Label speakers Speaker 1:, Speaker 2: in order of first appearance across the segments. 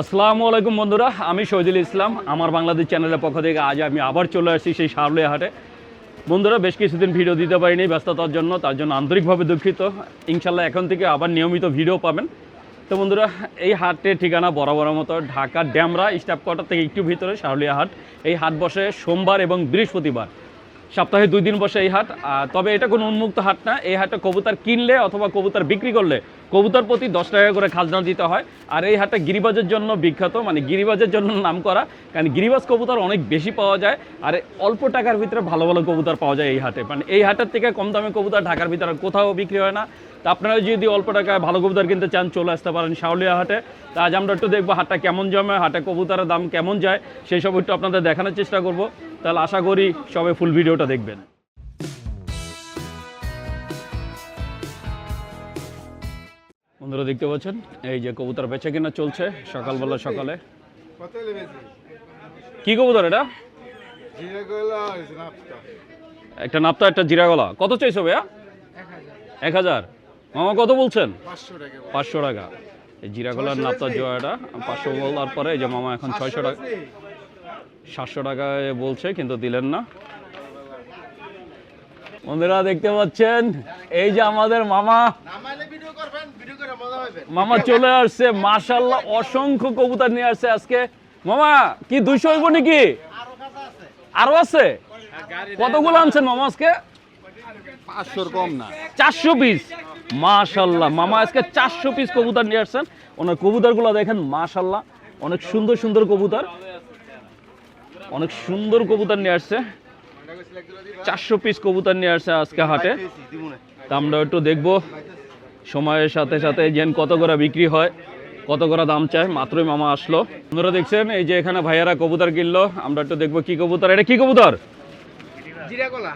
Speaker 1: আসসালামু আলাইকুম বন্ধুরা, আমি শহীদুল ইসলাম। আমার বাংলাদেশ চ্যানেলের পক্ষ থেকে আজ আমি আবার চলে আসছি সেই সারলিয়া হাটে। বন্ধুরা, বেশ কিছুদিন ভিডিও দিতে পারিনি ব্যস্ততার জন্য, তার জন্য আন্তরিকভাবে দুঃখিত। ইনশাল্লাহ এখন থেকে আবার নিয়মিত ভিডিও পাবেন। তো বন্ধুরা, এই হাটের ঠিকানা বরাবর মতো, ঢাকা ড্যামরা, স্টাফ কোয়ার্টার থেকে একটু ভিতরে সারলিয়া হাট। এই হাট বসে সোমবার এবং বৃহস্পতিবার। সপ্তাহে দুই দিন বসে এই হাট। তবে এটা কোনো উন্মুক্ত হাট না। এই হাটে কবুতর কিনলে অথবা কবুতর বিক্রি করলে কবুতর প্রতি দশ টাকা করে খাজনা দিতে হয়। আর এই হাটটা গিরিবাজের জন্য বিখ্যাত মানে গিরিবাজের জন্য নাম করা কারণ গিরিবাজ কবুতর অনেক বেশি পাওয়া যায়, আর অল্প টাকার ভিতরে ভালো ভালো কবুতর পাওয়া যায় এই হাটে। মানে এই হাটের থেকে কম দামে কবুতর ঢাকার ভিতরে কোথাও বিক্রি হয় না। তা আপনারা যদি অল্প টাকায় ভালো কবুতর কিনতে চান, চলে আসতে পারেন শাওলিয়া হাটে। তা আজ আমরা একটু দেখব হাটটা কেমন জমে, হাটে কবুতরের দাম কেমন যায়, সেই সব একটু আপনাদের দেখানোর চেষ্টা করব। তাহলে আশা করি সবাই ফুল ভিডিওটা দেখবেন। বন্ধুরা, দেখতে পাচ্ছেন? এই যে কবুতর বেচে কিনা চলছে সকালবেলা সকালে। কি কবুতর এটা? একটা নাপ্তা, একটা জিরা গলা কত চাইছো ভাইয়া? এক হাজার। মামা, কত বলছেন?
Speaker 2: পাঁচশো টাকা।
Speaker 1: এই জিরা গলার নাপ্তা জয়াটা পাঁচশো বলার পরে এই যে মামা এখন ছয়শো টাকা সাতশো টাকায় বলছে, কিন্তু দিলেন না। বন্ধুরা, দেখতে পাচ্ছেন? এই যে আমাদের মামা মামা চলে আসছে মাশাল্লাহ অসংখ্য কবুতর নিয়ে আসছে আজকে। মামা কি দুইশো হইব নাকি? আরও আছে? কতগুলো আনছেন মামা আজকে?
Speaker 2: পাঁচশোর কম না।
Speaker 1: চারশো পিস। মাশাল্লাহ মামা আজকে চারশো পিস কবুতর নিয়ে আসছেন। ওনার কবুতরগুলো দেখেন মাশাল্লাহ অনেক সুন্দর সুন্দর কবুতর। অনেক সুন্দর কবুতর নিয়ে আসছে। চারশো পিস কবুতর নিয়ে আসছে আজকে হাটে। তা আমরা একটু দেখব। সময়ের সাথে সাথে যেন কত করে বিক্রি হয় কত করে দাম চায় মাত্রই মামা আসলো। আপনারা দেখছেন এই যে এখানে ভাইয়ারা কবুতর কিনলো আমরা একটু দেখব কি কবুতর। এটা কি কবুতর?
Speaker 3: জিরা কলা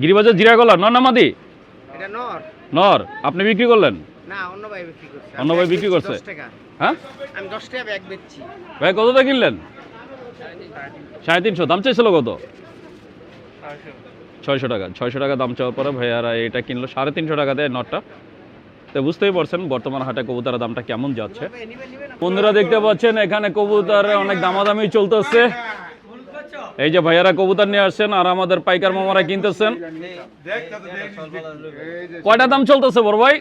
Speaker 1: গিরিবাজার জিরাগলা নর নামাদি
Speaker 3: নর।
Speaker 1: নর আপনি বিক্রি করলেন?
Speaker 3: অন্য ভাই বিক্রি করছে।
Speaker 1: হ্যাঁ? ভাই কতটা কিনলেন? সাড়ে তিনশো। দাম চাইছিল কত? ছয়শো। টাকা। ছয়শো টাকা দাম চাওয়ার পরে ভাইয়ারা এটা কিনলো সাড়ে তিনশো টাকা দেয় নটটা তো বুঝতেই পারছেন বর্তমান হাটে কবুতরের দামটা কেমন যাচ্ছে। বন্ধুরা দেখতে পাচ্ছেন এখানে কবুতর অনেক দামাদামি চলতেছে। এই যে ভাইয়ারা কবুতর নিয়ে আসছেন আর আমাদের পাইকার মামারা কিনতেছেন। কয়টা দাম চলতেছে বড় ভাই?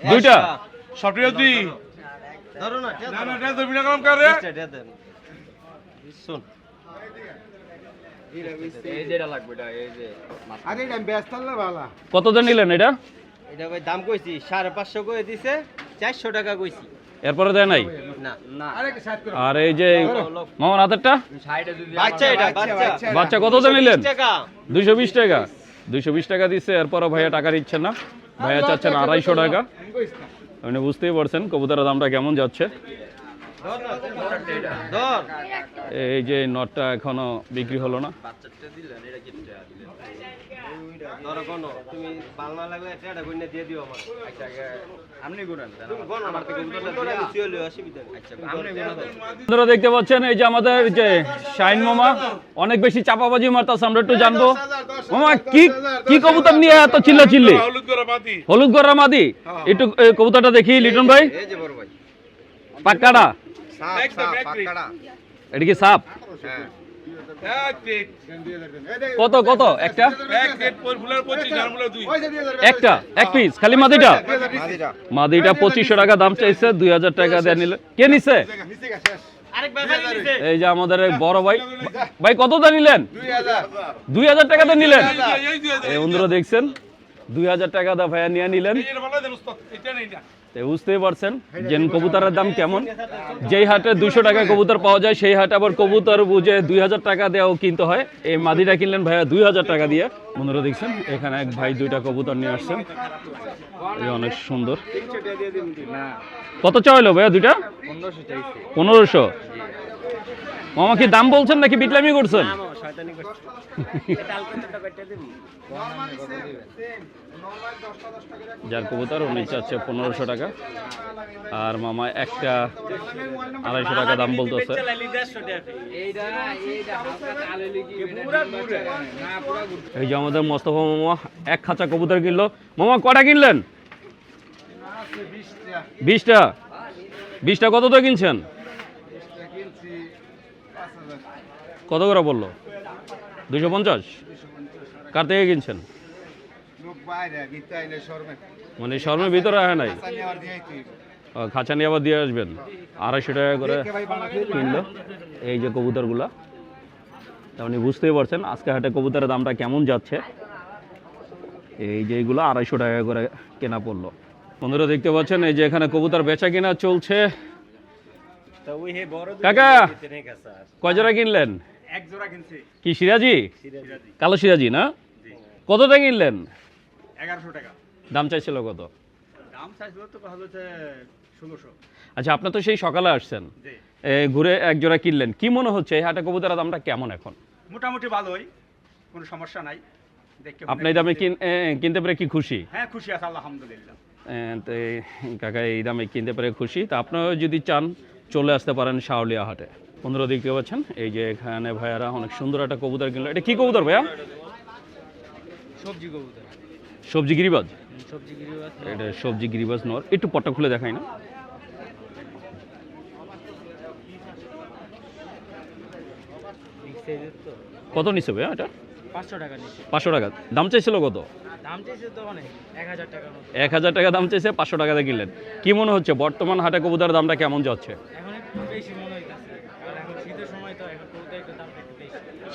Speaker 1: দুইটা?
Speaker 4: সবটিও তুই
Speaker 3: ধরো না
Speaker 4: না না এটা ধরবি না কাম করে
Speaker 3: শুন
Speaker 2: আরে এটা ব্যস্ত না ভালো।
Speaker 1: কত দিয়ে নিলেন এটা?
Speaker 3: এটা ভাই দাম কইছি সাড়ে পাঁচশো করে দিছে চারশো টাকা কইছি।
Speaker 1: এরপরে দেয় নাই?
Speaker 3: না। না।
Speaker 2: আরে
Speaker 1: এই যে মামার হাতেরটা?
Speaker 3: বাচ্চা এটা বাচ্চা
Speaker 1: বাচ্চা। কত নিলেন? দুইশো বিশ টাকা। দুইশো বিশ টাকা দিচ্ছে এরপরও ভাইয়া টাকা দিচ্ছে না। ভাইয়া চাচ্ছেন আড়াইশো টাকা। আপনি বুঝতেই পারছেন কবুতরের দামটা কেমন যাচ্ছে। এই যে নটটা এখনও বিক্রি হলো না।
Speaker 3: ধরো তুমি বাংলা লাগলে একটা একটা কইনা দিয়ে দিও আমার আপনি তুমি কোন আমার থেকে অসুবিধা আচ্ছা
Speaker 1: আপনারা দেখতে পাচ্ছেন এই যে আমাদের যে শাইন মামা অনেক বেশি চাপাবাজি মারতাছে আমরা একটু জানব। মামা কি কি কবুতর নিয়ে এত চিল্লা চিল্লি
Speaker 4: হলুদ
Speaker 1: গড়া মাদি? একটু কবুতরটা দেখি লিটন ভাই।
Speaker 3: এই যে বড় ভাই।
Speaker 1: পাক্কাটা এটা কি সাপ?
Speaker 4: প্লেট
Speaker 1: কত কত একটা একটা এক পিস খালি মাদিটা মাদিটা পঁচিশশো টাকা দাম চাইছে দুই হাজার টাকা দেয় নিলে কে নিছে এই যে আমাদের বড় ভাই ভাই কত দা নিলেন
Speaker 2: দুই হাজার
Speaker 1: দুই হাজার টাকা দিয়ে নিলেন
Speaker 4: এই
Speaker 1: এই বন্ধুরা দেখছেন দুই হাজার টাকা দা ভাইয়া নিয়ে নিলেন তো বুঝতেই পারছেন যে কবুতরের দাম কেমন? যেই হাটে দুশো টাকা কবুতর পাওয়া যায় সেই হাটে আবার কবুতর বুঝে দুই হাজার টাকা দেওয়াও কিনতে হয়। এই মাদিটা কিনলেন ভাইয়া দুই হাজার টাকা দিয়ে। বন্ধুরা দেখছেন এখানে এক ভাই দুইটা কবুতর নিয়ে আসছেন। এই অনেক সুন্দর। কত চাইলো ভাইয়া দুইটা? পনেরোশো। মামা কি দাম বলছেন নাকি বিটলামি করছেন? যার কবুতর উনি চাচ্ছে পনেরোশো টাকা। আর মামা একটা আড়াইশো টাকা দাম বলতেছে। এই যে আমাদের মোস্তফা মামা এক খাঁচা কবুতর কিনলো। মামা কটা কিনলেন? বিশটা। বিশটা কত তো কিনছেন? কত করে বলল? দুশো পঞ্চাশ? কার থেকে কিনছেন?
Speaker 2: লোক বাইরে ভিতরে আইলে শর্মে।
Speaker 1: মানে শর্মের ভিতরে আয় নাই? খাঁচা নিয়ে আবার দিয়ে আসবেন? আড়াইশো টাকা করে কিনলো। এই যে কবুতরগুলা। আপনি বুঝতেই পারছেন আজকে হাটে কবুতরের দামটা কেমন যাচ্ছে? এই যে এইগুলো আড়াইশো টাকা করে কেনা পড়ল। বন্ধুরা দেখতে পাচ্ছেন এই যে এখানে কবুতর বেচা কিনা চলছে।
Speaker 3: তো ওই হে বড়
Speaker 1: কাকা কয় জোড়া কিনলেন?
Speaker 3: এক জোড়া কিনছি।
Speaker 1: কি সিরাজি। কালো সিরাজি না? কতটা কিনলেন?
Speaker 3: এগারোশো টাকা।
Speaker 1: দাম চাইছিল কত?
Speaker 3: দাম চাইছিল তো হচ্ছে ষোলোশো।
Speaker 1: আচ্ছা আপনি তো সেই সকালে আসছেন। ঘুরে একজোড়া কিনলেন। কি মনে হচ্ছে এই হাটে কবুতরের দামটা কেমন এখন?
Speaker 3: মোটামুটি ভালোই কোনো সমস্যা নাই।
Speaker 1: আপনি দামে কিনতে পেরে কি খুশি?
Speaker 3: হ্যাঁ খুশি আছে আলহামদুলিল্লাহ।
Speaker 1: তো কাকা এই দামে কিনতে পেরে খুশি। তা আপনারা যদি চান চলে আসতে পারেন শাওলিয়া হাটে। বন্ধুরা দেখতে পাচ্ছেন এই যে এখানে ভাইয়ারা অনেক সুন্দর একটা কবুতর কিনলো। এটা কি কবুতর ভাইয়া?
Speaker 3: সবজি কবুতর।
Speaker 1: সবজি গিরিবাজ?
Speaker 3: সবজি
Speaker 1: এটা সবজি গিরিবাজ নর। একটু পট্টা খুলে দেখাই না। কত নিচ্ছে এটা?
Speaker 3: পাঁচশো টাকা
Speaker 1: পাঁচশো টাকা। দাম চাইছিল কত?
Speaker 3: এক হাজার
Speaker 1: টাকা দাম চাইছে পাঁচশো টাকাতে কিনলেন। কি মনে হচ্ছে বর্তমান হাটে কবুতরের দামটা কেমন যাচ্ছে?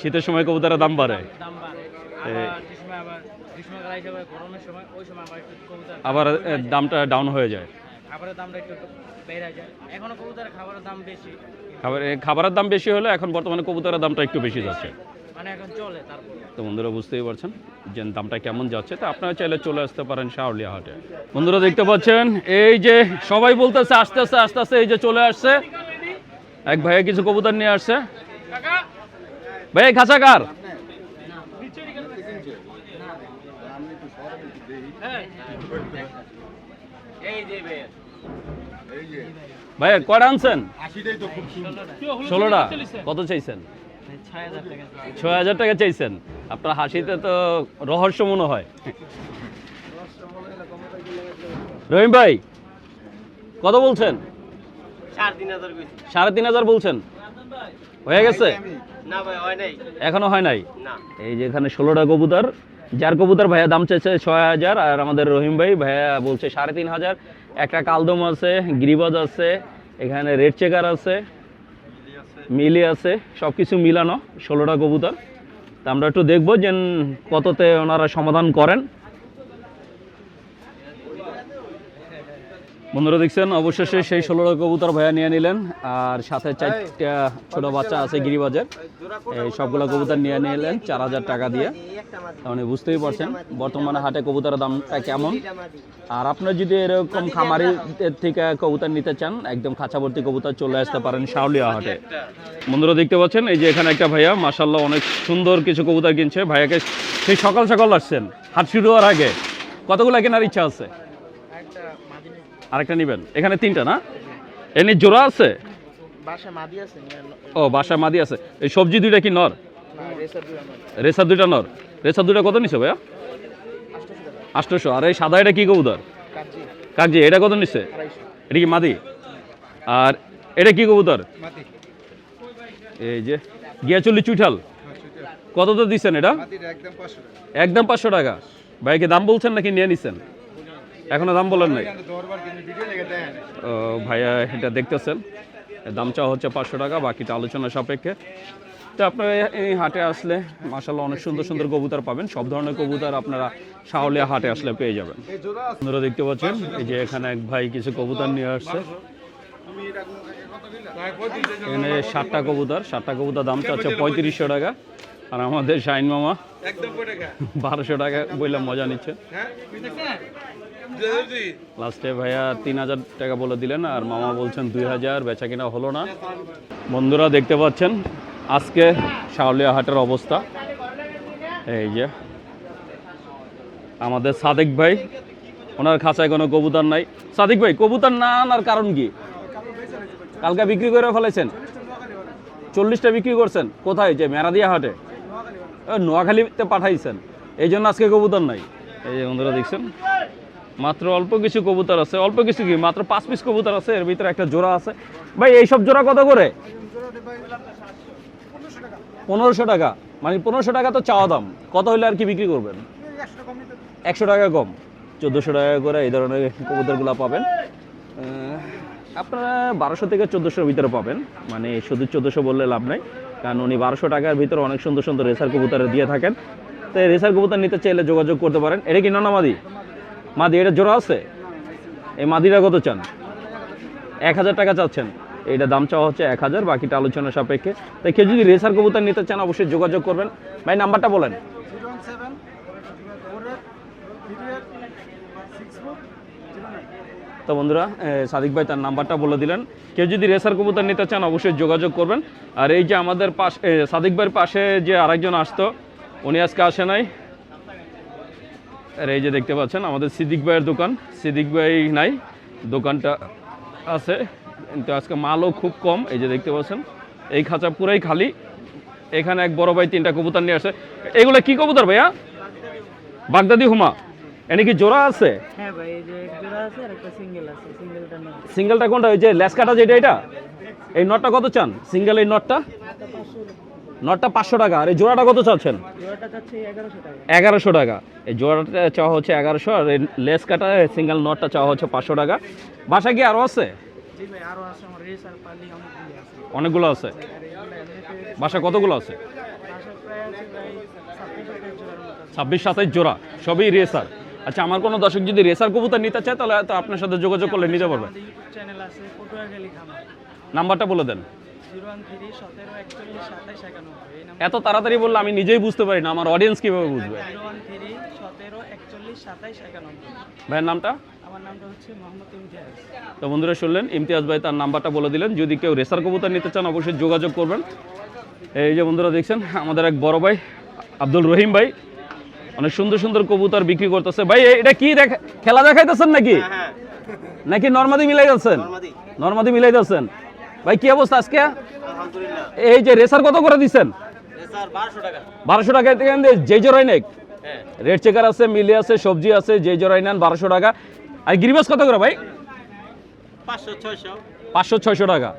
Speaker 3: কবুতর
Speaker 1: শীতের সময় কবুতরের দাম বাড়ে।
Speaker 3: আবার যে সময় আবার গ্রীষ্মকাল আসে আবার গরমের সময় ওই সময় আবার একটু কবুতর
Speaker 1: আবার দামটা ডাউন হয়ে যায়।
Speaker 3: খাবারের দামটা একটু বেড়ে যায়। এখনও কবুতরের খাবারের দাম বেশি।
Speaker 1: খাবার খাবারের দাম বেশি হলে এখন বর্তমানে কবুতরের দামটা একটু বেশি যাচ্ছে।
Speaker 3: মানে এখন চলে তারপর।
Speaker 1: তো বন্ধুরা বুঝতেই পারছেন যে দামটা কেমন যাচ্ছে। তো আপনারা চাইলে চলে আসতে পারেন শাওলিয়া হাটে। বন্ধুরা দেখতে পাচ্ছেন এই যে সবাই বলতেছে আস্তে আস্তে আস্তে আস্তে এই যে চলে আসছে। এক ভাইয়া কিছু কবুতর নিয়ে আসছে। ভাই এই খাঁচা কার
Speaker 3: এই যে ভাই
Speaker 2: এই যে।
Speaker 1: ভাইয়া কয়টা আনছেন? ষোলোটা? কত চাইছেন?
Speaker 3: ছয় হাজার টাকা
Speaker 1: চাইছেন? আপনার হাসিতে তো রহস্য মনে হয়। রহিম ভাই কত বলছেন?
Speaker 3: সাড়ে তিন হাজার
Speaker 1: বলছেন? হয়ে গেছে?
Speaker 3: হয়
Speaker 1: এখনও হয় নাই? এই যে এখানে ষোলোটা কবুতর যার কবুতর ভাইয়া দাম চাইছে ছয় হাজার, আর আমাদের রহিম ভাই ভাইয়া বলছে সাড়ে তিন হাজার। একটা কালদম আছে, গ্রিবজ আছে, এখানে রেড চেকার আছে, মিলি আছে সব কিছু মিলানো ষোলোটা কবুতর। তা আমরা একটু দেখব যে কততে ওনারা সমাধান করেন। বন্ধুরা দেখছেন, অবশেষে সেই ষোলোটা কবুতর ভাইয়া নিয়ে নিলেন, আর সাথে চারটা ছোট বাচ্চা আছে গিরিবাজের। এই সবগুলো কবুতর নিয়ে নিলেন চার হাজার টাকা দিয়ে। মানে বুঝতেই পারছেন, বর্তমানে হাটে কবুতরের দামটা কেমন। আর আপনার যদি এরকম খামারির থেকে কবুতর নিতে চান, একদম খাঁচাভর্তি কবুতর চলে আসতে পারেন শাওলিয়া হাটে। বন্ধুরা দেখতে পাচ্ছেন, এই যে এখানে একটা ভাইয়া মাসাল্লাহ অনেক সুন্দর কিছু কবুতর কিনছে। ভাইয়াকে সেই সকাল সকাল আসছেন, হাট শুরু হওয়ার আগে। কতগুলো কেনার ইচ্ছা আছে? আরেকটা নেবেন। এখানে তিনটা না? এমনি জোড়া আছে?
Speaker 3: বাসা মাদি আছে
Speaker 1: ও বাসায় মাদি আছে। এই সবজি দুইটা কি নর? রেসার দুইটা নর। রেসার দুইটা কত নিছে ভাইয়া? আটশোশো আর এই সাদা এটা কি কবুতর? কাকজি। এটা কত নিচ্ছে এটা কি মাদি? আর এটা কি কবুতর? এই যে গিয়া গিয়াচল্লি চুইঠাল। কত তো দিচ্ছেন এটা?
Speaker 2: একদম পাঁচশো টাকা।
Speaker 1: একদম পাঁচশো টাকা। ভাই কি দাম বলছেন নাকি নিয়ে নিচ্ছেন এখনও দাম বলেন নাই? ভাইয়া এটা দেখতেছেন। দাম চাওয়া হচ্ছে পাঁচশো টাকা বাকিটা আলোচনা সাপেক্ষে। তো আপনারা এই হাটে আসলে মাসাল্লাহ অনেক সুন্দর সুন্দর কবুতর পাবেন। সব ধরনের কবুতর আপনারা শাওলিয়া হাটে আসলে পেয়ে যাবেন। আপনারা দেখতে পাচ্ছেন এই যে এখানে এক ভাই কিছু কবুতর নিয়ে আসছে। এখানে সাতটা কবুতর সাতটা কবুতর দাম চাচ্ছে পঁয়ত্রিশশো টাকা। আর আমাদের শাইন মামা বারোশো টাকা বললাম মজা নিচ্ছে। লাস্টে ভাইয়া তিন হাজার টাকা বলে দিলেন আর মামা বলছেন দুই হাজার, বেচা কিনা হলো না। বন্ধুরা দেখতে পাচ্ছেন, আজকে শাওলিয়া হাটের অবস্থা। এই যে, আমাদের সাদেক ভাই, ওনার খাঁচায় কোনো কবুতর নাই। সাদিক ভাই, কবুতর না আনার কারণ কি? কালকে বিক্রি করে ফেলেছেন? চল্লিশটা বিক্রি করছেন? কোথায় যে মেরাদিয়া হাটে? নোয়াখালীতে পাঠাইছেন। এই জন্য আজকে কবুতর নাই। এই যে বন্ধুরা দেখছেন মাত্র অল্প কিছু কবুতর আছে। অল্প কিছু কি? মাত্র পাঁচ পিস কবুতর আছে, এর ভিতরে একটা জোড়া আছে। ভাই, এইসব জোড়া কত করে? পনেরোশো টাকা। মানে পনেরোশো টাকা তো চাওয়া দাম। কত হলে আর কি বিক্রি করবেন?
Speaker 2: একশো
Speaker 1: টাকা কম। চোদ্দোশো টাকা করে এই ধরনের কবুতরগুলো পাবেন। আপনারা বারোশো থেকে চোদ্দোশোর ভিতরে পাবেন। মানে শুধু চোদ্দোশো বললে লাভ নাই। কারণ উনি বারোশো টাকার ভিতরে অনেক সুন্দর সুন্দর রেসার কবুতর দিয়ে থাকেন। তো রেসার কবুতর নিতে চাইলে যোগাযোগ করতে পারেন। এটা কি ননা মাদি, এটা জোড়া আছে? এই মাদিরা কত চান? এক হাজার টাকা চাচ্ছেন। এইটা দাম চাওয়া হচ্ছে এক হাজার, বাকিটা আলোচনা সাপেক্ষে। তাই কেউ যদি রেসার কবুতর নিতে চান, অবশ্যই যোগাযোগ করবেন। ভাই, নাম্বারটা বলেন। তো বন্ধুরা সাদিক ভাই তার নাম্বারটা বলে দিলেন। কেউ যদি রেসার কবুতর নিতে চান, অবশ্যই যোগাযোগ করবেন। আর এই যে আমাদের পাশ সাদিক ভাইয়ের পাশে যে আরেকজন আসতো, উনি আজকে আসে নাই। আর এই যে দেখতে পাচ্ছেন আমাদের সিদ্দিক ভাইয়ের দোকান। সিদ্দিক ভাই নাই দোকানটা আছে। কিন্তু আজকে মালও খুব কম এই যে দেখতে পাচ্ছেন। এই খাঁচা পুরাই খালি। এখানে এক বড় ভাই তিনটা কবুতর নিয়ে আসে। এগুলো কি কবুতর ভাইয়া? বাগদাদি হুমা। এনে কি জোড়া আছে?
Speaker 5: হ্যাঁ সিঙ্গেলটা
Speaker 1: কোনটা? ওই যে লেস কাটা যেটা এটা? এই নটটা কত চান? সিঙ্গেল এই নটটা? নটটা পাঁচশো টাকা। আর এই জোড়াটা কত চাচ্ছেন?
Speaker 5: এগারোশো টাকা।
Speaker 1: এই জোড়াটা চাওয়া হচ্ছে এগারোশো আর এই লেস কাটা সিঙ্গেল নটটা চাওয়া হচ্ছে পাঁচশো টাকা। বাসা কি আরও আছে?
Speaker 5: অনেকগুলি আছে।
Speaker 1: বাসা কতগুলো
Speaker 5: আছে?
Speaker 1: ছাব্বিশ সাতাইশ জোড়া। সবই রেসার। আচ্ছা আমার কোনো দর্শক যদি রেসার কবুতর নিতে চায় তাহলে তো আপনার সাথে যোগাযোগ করলে নিতে পারবে। নাম্বারটা বলে দেন। এত তাড়াতাড়ি বললে আমি নিজেই বুঝতে পারি না আমার অডিয়েন্স কীভাবে বুঝবে? ভাইয়ের নামটা?
Speaker 5: আমার নামটা হচ্ছে মোহাম্মদ ইমতিয়াজ।
Speaker 1: তো বন্ধুরা শুনলেন ইমতিয়াজ ভাই তার নাম্বারটা বলে দিলেন। যদি কেউ রেসার কবুতর নিতে চান অবশ্যই যোগাযোগ করবেন। এই যে বন্ধুরা দেখছেন আমাদের এক বড় ভাই আব্দুল রহিম ভাই অনেক সুন্দর সুন্দর কবুতর বিক্রি করতেছে। ভাই এটা কি দেখা খেলা দেখাইতেছেন নাকি?
Speaker 3: হ্যাঁ
Speaker 1: নাকি নর্মাদি মিলাই যাচ্ছেন
Speaker 3: নর্মাদি
Speaker 1: মিলাই যাচ্ছেন ভাই কি অবস্থা আজকে? এই যে রেসার কত করে দিচ্ছেন?
Speaker 3: বারোশো টাকা।
Speaker 1: যে জোড়াই নেক।
Speaker 3: হ্যাঁ।
Speaker 1: রেড চেকার আছে মিলে আছে সবজি আছে যে জোড়াই নেন বারোশো টাকা। আর গিরিবাস কত করে ভাই?
Speaker 3: পাঁচশো ছয়শো।
Speaker 1: টাকা।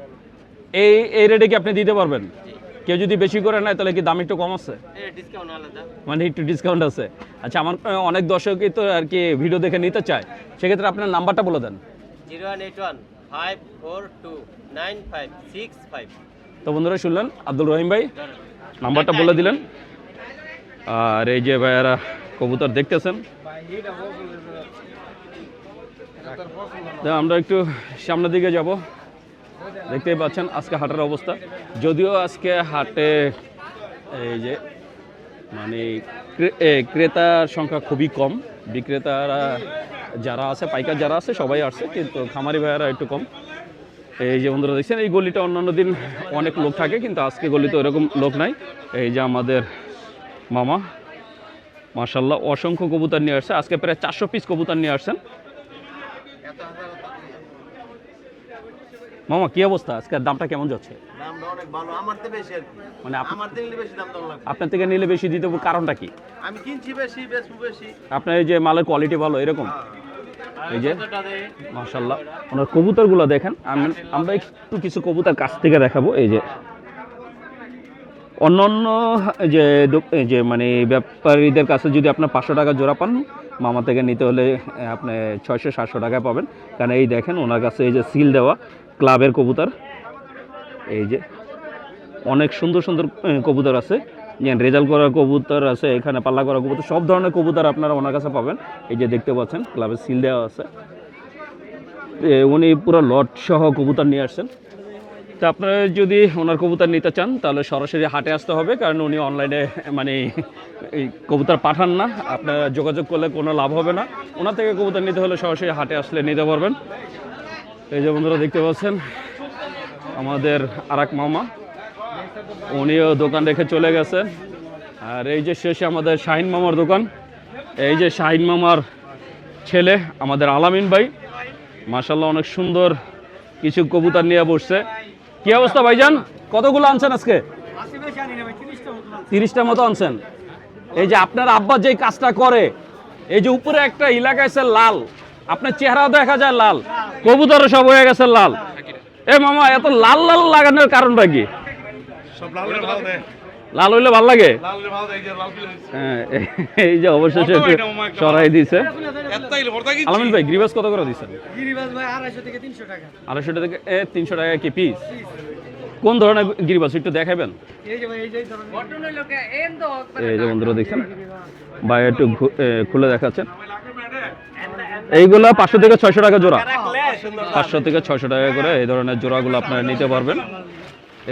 Speaker 1: এই এই রেটে কি আপনি দিতে পারবেন? কেউ যদি বেশি করে নেয় তাহলে কি দাম একটু কম আছে? মানে একটু ডিসকাউন্ট আছে। আচ্ছা আমার অনেক দর্শকই তো আর কি ভিডিও দেখে নিতে চায়। সেক্ষেত্রে আপনার নাম্বারটা বলে দেন।
Speaker 3: Zero one eight one five four two.
Speaker 1: তো বন্ধুরা শুনলেন আব্দুল রহিম ভাই, নাম্বারটা বলে দিলেন। আর এই যে ভাইয়ারা কবুতর দেখতেছেন। আমরা একটু সামনের দিকে যাব। দেখতেই পাচ্ছেন আজকে হাটের অবস্থা। যদিও আজকে হাটে এই যে মানে ক্রেতার সংখ্যা খুবই কম। বিক্রেতারা যারা আছে, পাইকার যারা আছে, সবাই আসছে, কিন্তু খামারি ভাইয়ারা একটু কম। এই যে বন্ধুরা দেখছেন এই গলিটা অন্যান্য দিন অনেক লোক থাকে কিন্তু আজকে গলিতে ওরকম লোক নাই। এই যে আমাদের মামা মার্শাল্লাহ অসংখ্য কবুতর নিয়ে আসছে। আজকে প্রায় চারশো পিস কবুতর নিয়ে আসছেন। মামা কি অবস্থা? আজকের দামটা কেমন যাচ্ছে? মানে আপনার থেকে নিলে বেশি দিতে কারণটা কি?
Speaker 3: আমি কিনছি বেশি বেশি।
Speaker 1: আপনার এই যে মালের কোয়ালিটি ভালো এরকম?
Speaker 3: হ্যাঁ।
Speaker 1: এই যে মাশাল্লাহ ওনার কবুতরগুলো দেখেন। আমি- আমরা একটু কিছু কবুতর কাছ থেকে দেখাবো। এই যে অন্যান্য যে এই যে মানে ব্যাপারীদের কাছে যদি আপনার পাঁচশো টাকা জোড়া পান মামা থেকে নিতে হলে আপনি ছয়শো সাতশো টাকায় পাবেন। কারণ এই দেখেন ওনার কাছে এই যে সিল দেওয়া ক্লাবের কবুতর। এই যে অনেক সুন্দর সুন্দর কবুতর আছে। যে রেজাল্ট করা কবুতর আছে, এখানে পাল্লা করা কবুতর, সব ধরনের কবুতর আপনারা ওনার কাছে পাবেন। এই যে দেখতে পাচ্ছেন, ক্লাবের সিল দেওয়া আছে। উনি পুরো লট সহ কবুতর নিয়ে আসছেন। তা আপনারা যদি ওনার কবুতর নিতে চান, তাহলে সরাসরি হাটে আসতে হবে, কারণ উনি অনলাইনে মানে এই কবুতর পাঠান না। আপনারা যোগাযোগ করলে কোনো লাভ হবে না। ওনার থেকে কবুতর নিতে হলে সরাসরি হাটে আসলে নিতে পারবেন। এই যে বন্ধুরা, দেখতে পাচ্ছেন, আমাদের আরাক মামা। উনিও দোকান রেখে চলে গেছেন আর এই যে শেষে আমাদের শাহিন মামার দোকান, এই যে শাহিন মামার ছেলে আমাদের আলামিন ভাই মাসাল্লাহ অনেক সুন্দর কিছু কবুতর নিয়ে বসছে। কি অবস্থা ভাইজান? কতগুলো আনছেন আজকে? তিরিশটা মতো আনছেন। এই যে আপনার আব্বা যে কাজটা করে, এই যে উপরে একটা এলাকা আছে লাল, আপনার চেহারা দেখা যায় লাল, কবুতরও সব হয়ে গেছে লাল। এ মামা, এত লাল লাল লাগানোর কারণটা কি?
Speaker 2: লাল
Speaker 1: হইলে ভালো লাগে? হ্যাঁ, এই যে অবশেষে সরাই দিছে। আলমিন ভাই গ্রিবাস কত করে দিচ্ছেন
Speaker 5: আড়াইশো থেকে তিনশো টাকা।
Speaker 1: এ তিনশো টাকা কি পিস? কোন ধরনের গিরিবাস একটু দেখাবেন?
Speaker 5: এই যে যে
Speaker 1: বন্ধুরা দেখছেন ভাই একটু খুলে দেখাচ্ছেন। এইগুলা পাঁচশো থেকে ছয়শো টাকা জোড়া। পাঁচশো থেকে ছয়শো টাকা করে এই ধরনের জোড়াগুলো আপনারা নিতে পারবেন।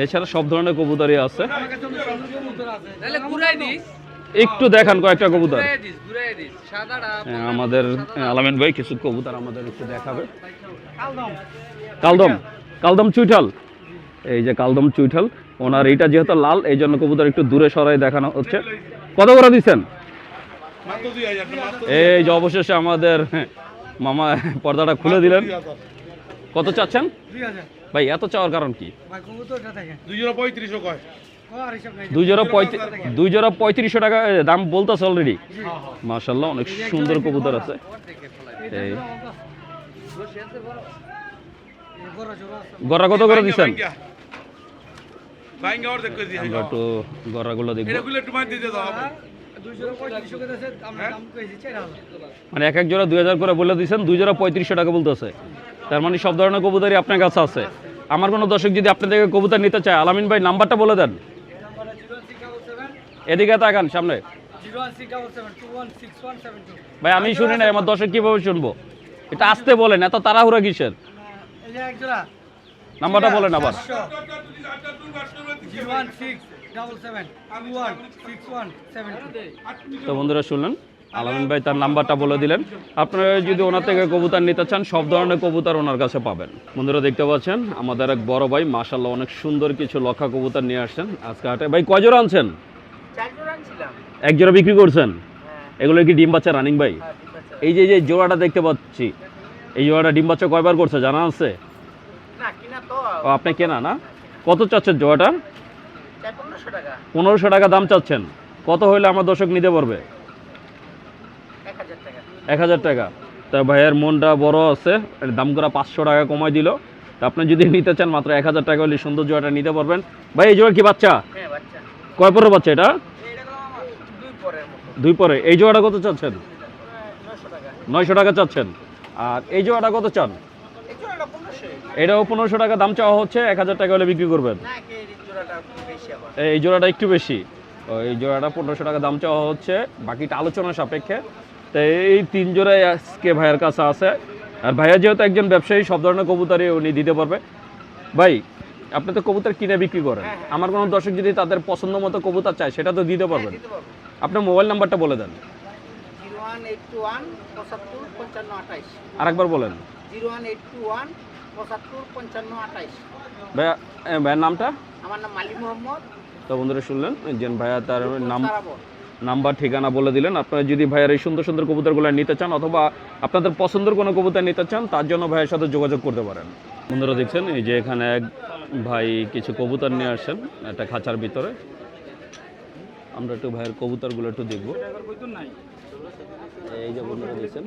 Speaker 1: এছাড়া সব ধরনের কবুতরই আছে। একটু দেখান কয়েকটা কবুতর। হ্যাঁ, আমাদের আলামিন ভাই কিছু কবুতর আমাদের একটু দেখাবে। কালদম। কালদম। চুইঠাল। এই যে কালদম চুইঠাল। ওনার এইটা যেহেতু লাল এই জন্য কবুতর একটু দূরে সরাই দেখানো হচ্ছে। কত করে দিচ্ছেন?
Speaker 4: মাত্র 2000 টা মাত্র
Speaker 1: এই যে অবশেষে আমাদের হ্যাঁ, মামা পর্দাটা খুলে দিলেন। কত চাচ্ছেন? ভাই এত চাওয়ার কারণ কি?
Speaker 5: ভাই কবুতরটা থাকে
Speaker 4: 235 কয়?
Speaker 5: কর হিসাব নাই।
Speaker 1: দুই জোড়া দুই জোড়া পঁয়ত্রিশশো টাকা দাম বলতেছে অলরেডি মার্শাল্লাহ অনেক সুন্দর কবুতর আছে। গড়া কত করে দিচ্ছেন আমরা একটু গড়াগুলো দেখব।
Speaker 5: চার হাজার।
Speaker 1: মানে এক এক জোড়া দুই হাজার করে বলে দিচ্ছেন দুই জোড়া পঁয়ত্রিশশো টাকা বলতেছে। তার মানে সব ধরনের কবুতরই আপনার কাছে আছে। আমার কোনো দর্শক যদি আপনার থেকে কবুতর নিতে চায় আলামিন ভাই নাম্বারটা বলে দেন। এদিকে তাকান সামনে। ভাই আমি শুনি না আমার দর্শক কীভাবে শুনব? এটা আসতে বলেন এত তাড়াহুড়া কিসের? নাম্বারটা বলেন আবার। তো বন্ধুরা শুনলেন? আলামিন ভাই তার নাম্বারটা বলে দিলেন। আপনারা যদি ওনার থেকে কবুতর নিতে চান সব ধরনের কবুতর ওনার কাছে পাবেন। বন্ধুরা দেখতে পাচ্ছেন আমাদের এক বড় ভাই মাশাল্লাহ অনেক সুন্দর কিছু লক্ষা কবুতর নিয়ে আসছেন আজকে হাটে। ভাই কয় জোড়া আনছেন? এক জোড়া বিক্রি করছেন? এগুলো কি ডিম বাচ্চা রানিং ভাই? এই যে যে জোড়াটা দেখতে পাচ্ছি এই জোড়াটা ডিম বাচ্চা কয়বার করছে জানা আছে?
Speaker 6: তো।
Speaker 1: ও আপনি কেনা না? কত চাচ্ছেন জোড়াটা?
Speaker 6: পনেরোশো টাকা
Speaker 1: দাম চাচ্ছেন। কত হইলে আমার দর্শক নিতে পারবে?
Speaker 6: এক হাজার টাকা।
Speaker 1: তা ভাইয়ের মনটা বড় আছে দাম করে পাঁচশো টাকা কমাই দিল। তা আপনি যদি নিতে চান মাত্র এক হাজার টাকা হলে সুন্দর জোড়াটা নিতে পারবেন। ভাই এই জোড়া কি বাচ্চা?
Speaker 6: হ্যাঁ বাচ্চা।
Speaker 1: কয় পরের বাচ্চা এটা?
Speaker 6: দুই
Speaker 1: পরে। এই জোড়াটা কত চাচ্ছেন? নয়শো টাকা। চাচ্ছেন। আর এই জোড়াটা কত চান? এটাও পনেরোশো টাকা দাম চাওয়া হচ্ছে এক হাজার টাকা হলে বিক্রি করবেন।
Speaker 6: এই জোড়াটা একটু বেশি
Speaker 1: এই জোড়াটা পনেরোশো টাকা দাম চাওয়া হচ্ছে। বাকিটা আলোচনা সাপেক্ষে। তো এই তিন জোড়াই আজকে ভাইয়ের কাছে আছে। আর ভাইয়া যেহেতু একজন ব্যবসায়ী সব ধরনের কবুতরই উনি দিতে পারবে। ভাই আপনি তো কবুতর কিনে বিক্রি করেন। আমার কোনো দর্শক যদি তাদের পছন্দ মতো কবুতর চায় সেটা তো দিতে পারবেন। আপনার মোবাইল নাম্বারটা বলে দেন। আরেকবার বলেন। ভাইয়া ভাইয়ের নামটা?
Speaker 6: আমার নাম মালিক মোহাম্মদ।
Speaker 1: তো বন্ধুরা শুনলেন যে ভাইয়া তার নাম নাম্বার, ঠিকানা বলে দিলেন। আপনারা যদি ভাইয়ের এই সুন্দর সুন্দর কবুতরগুলো নিতে চান অথবা আপনাদের পছন্দের কোনো কবুতর নিতে চান, তার জন্য ভাইয়ের সাথে যোগাযোগ করতে পারেন। বন্ধুরা দেখছেন, এই যে এখানে এক ভাই কিছু কবুতর নিয়ে আসছেন, একটা খাঁচার ভিতরে। আমরা একটু ভাইয়ের কবুতরগুলো একটু দেখব। এই যে বন্ধুরা দেখছেন।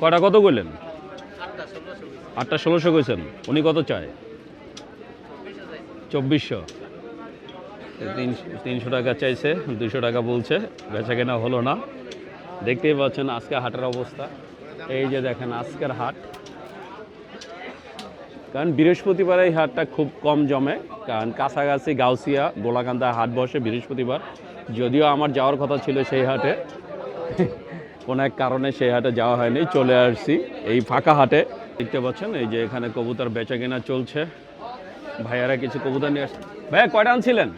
Speaker 1: কয়টা, কত করলেন আটটা, ষোলোশো কইছেন। উনি কত চায়? চব্বিশশো। তিনশো তিনশো টাকা চাইছে, দুশো টাকা বলছে বেচা কেনা হলো না। দেখতেই পাচ্ছেন আজকে হাটের অবস্থা। এই যে দেখেন আজকের হাট। কারণ বৃহস্পতিবার এই হাটটা খুব কম জমে, কারণ কাছাকাছি গাউসিয়া, গোলাকান্দা হাট বসে বৃহস্পতিবার। যদিও আমার যাওয়ার কথা ছিল সেই হাটে। কোনো এক কারণে সেই হাটে যাওয়া হয়নি, চলে আসছি এই ফাঁকা হাটে। দেখতে পাচ্ছেন এই যে এখানে কবুতর বেচা কেনা চলছে। ভাইয়ারা কিছু কবুতর নিয়ে আসছে। ভাইয়া, কয়টা আনছিলেন?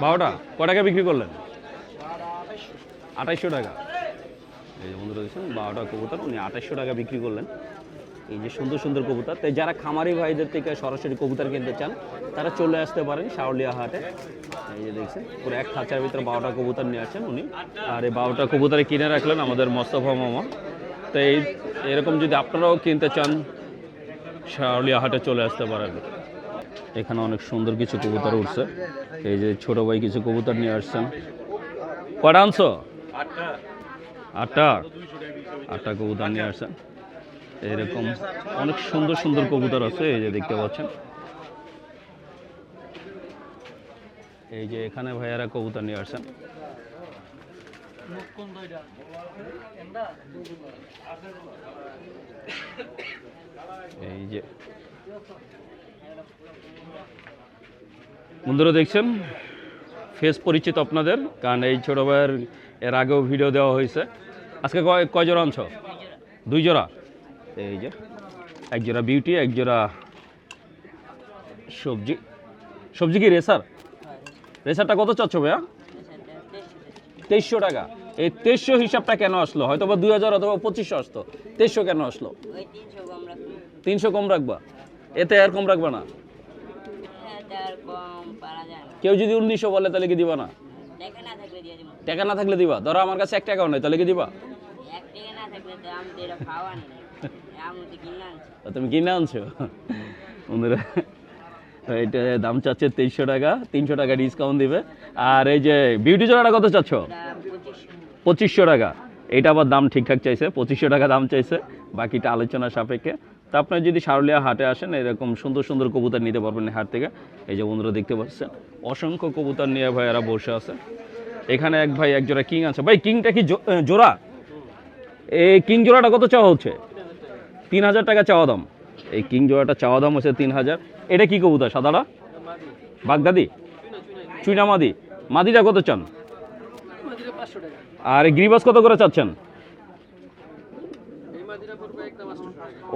Speaker 1: বারোটা? ক টাকা বিক্রি করলেন? আঠাইশশো টাকা। এই যে বন্ধুরা দেখছেন, বারোটা কবুতর, উনি আঠাইশশো টাকা বিক্রি করলেন। এই যে সুন্দর সুন্দর কবুতর। তাই যারা খামারি ভাইদের থেকে সরাসরি কবুতর কিনতে চান, তারা চলে আসতে পারেন শাওলিয়া হাটে। এই যে দেখছেন, পুরো এক খাঁচার ভিতরে বারোটা কবুতর নিয়ে আসছেন উনি। আর এই বারোটা কবুতরে কিনে রাখলেন আমাদের মোস্তফা মামা। তো এই, এরকম যদি আপনারাও কিনতে চান, শাওলিয়া হাটে চলে আসতে পারেন। এখানে অনেক সুন্দর কিছু কবুতর উঠছে। এই যে ছোট ভাই কিছু কবুতর নিয়ে আসছেন। কটা আনছো? আটটা। আটটা? কবুতর নিয়ে আসছেন। এরকম অনেক সুন্দর সুন্দর কবুতর আছে এই যে দেখতে পাচ্ছেন। এই যে এখানে ভাইয়ারা কবুতর নিয়ে আসছেন। এই যে বন্ধুরা দেখছেন? ফেস পরিচিত আপনাদের কারণ এই ছোট ভাইয়ের এর আগেও ভিডিও দেওয়া হয়েছে। আজকে কয় কয় জোড়া আনছ? দুই জোড়া? এই যে এক জোড়া বিউটি এক জোড়া সবজি। সবজি কি রেসার? রেসারটা কত চাচ্ছ ভাইয়া? তেইশশো টাকা। এই তেইশশো হিসাবটা কেন আসলো? হয়তো বা দুই হাজার অথবা পঁচিশশো আসতো। তেইশশো কেন আসলো?
Speaker 7: তিনশো কম রাখুন
Speaker 1: তিনশো কম রাখবা? এতে আর কম রাখবে না। কেউ যদি উনিশশো বলে তাহলে কি দিবা না?
Speaker 7: টাকা না থাকলে দিব।
Speaker 1: ধরো আমার কাছে এক টাকাও নেই তাহলে কি দিবা? তুমি কিনে আনছো? বন্ধুরা এটা দাম চাচ্ছে তেইশশো টাকা তিনশো টাকা ডিসকাউন্ট দিবে। আর এই যে বিউটি জোড়াটা কত চাচ্ছ?
Speaker 7: পঁচিশশো
Speaker 1: টাকা। এটা আবার দাম ঠিকঠাক চাইছে পঁচিশশো টাকা দাম চাইছে। বাকিটা আলোচনা সাপেক্ষে। তা আপনার যদি সারুলিয়া হাটে আসেন এরকম সুন্দর সুন্দর কবুতর নিতে পারবেন হাট থেকে। এই যে বন্ধুরা দেখতে পাচ্ছেন অসংখ্য কবুতর নিয়ে ভাই এরা বসে আছে। এখানে এক ভাই এক জোড়া কিং আছে। ভাই কিংটা কি জোড়া? এই কিং জোড়াটা কত চাওয়া হচ্ছে? তিন হাজার টাকা চাওয়া দাম। এই কিং জোড়াটা চাওয়া দাম হচ্ছে তিন হাজার। এটা কি কবুতর সাদাটা? বাগদাদি? চুইনা মাদি। মাদিটা কত চান? আর গ্রিবাস কত করে চাচ্ছেন?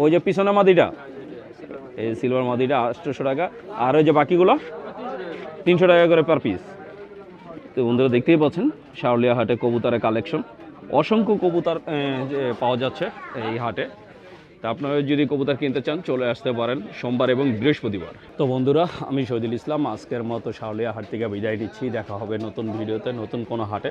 Speaker 1: ওই যে পিছনে মাদিটা? এই সিলভার মাদিটা আটশোশো টাকা। আর ওই যে বাকিগুলো? তিনশো টাকা করে পার পিস তো বন্ধুরা, দেখতেই পাচ্ছেন, শাওলিয়া হাটে কবুতরের কালেকশন অসংখ্য কবুতর পাওয়া যাচ্ছে এই হাটে। তা আপনারা যদি কবুতর কিনতে চান, চলে আসতে পারেন সোমবার এবং বৃহস্পতিবার। তো বন্ধুরা, আমি শহীদুল ইসলাম। আজকের মতো শাওলিয়া হাট থেকে বিদায় নিচ্ছি। দেখা হবে নতুন ভিডিওতে, নতুন কোনো হাটে।